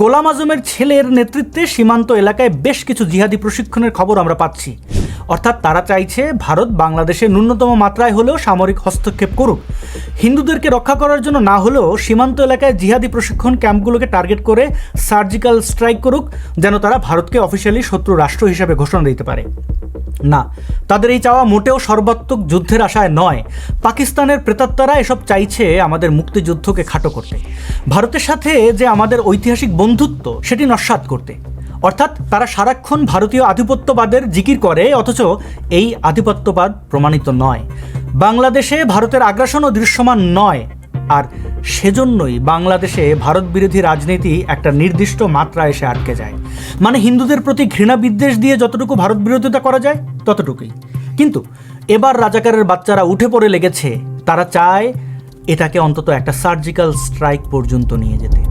গোলাম আজমের ছেলের নেতৃত্বে সীমান্ত এলাকায় বেশ কিছু জিহাদি প্রশিক্ষণের খবর আমরা পাচ্ছি। অর্থাৎ তারা চাইছে ভারত বাংলাদেশে ন্যূনতম মাত্রায় হলেও সামরিক হস্তক্ষেপ করুক। হিন্দুদেরকে রক্ষা করার জন্য না হলেও সীমান্ত এলাকায় জিহাদি প্রশিক্ষণ ক্যাম্পগুলোকে টার্গেট করে সার্জিক্যাল স্ট্রাইক করুক, যেন তারা ভারতকে অফিসিয়ালি শত্রু রাষ্ট্র হিসেবে ঘোষণা দিতে পারে। না, তাদের এই চাওয়া মোটেও সর্বাত্মক যুদ্ধের আশায় নয়। পাকিস্তানের প্রেতাত্মারা এসব চাইছে আমাদের মুক্তিযুদ্ধকে খাটো করতে। ভারতের সাথে যে আমাদের ঐতিহাসিক বন্ধুত্ব, সেটি নস্বাত করতে। অর্থাৎ তারা সারাক্ষণ ভারতীয় আধিপত্যবাদের জিকির করে, অথচ এই আধিপত্যবাদ প্রমাণিত নয়। বাংলাদেশে ভারতের আগ্রাসনও দৃশ্যমান নয়। আর সেজন্যই বাংলাদেশে ভারত বিরোধী রাজনীতি একটা নির্দিষ্ট মাত্রা এসে আটকে যায়। মানে হিন্দুদের প্রতি ঘৃণা বিদ্বেষ দিয়ে যতটুকু ভারত বিরোধিতা করা যায়, ততটুকুই। কিন্তু এবার রাজাকারের বাচ্চারা উঠে পড়ে লেগেছে, তারা চায় এটাকে অন্তত একটা সার্জিক্যাল স্ট্রাইক পর্যন্ত নিয়ে যেতে।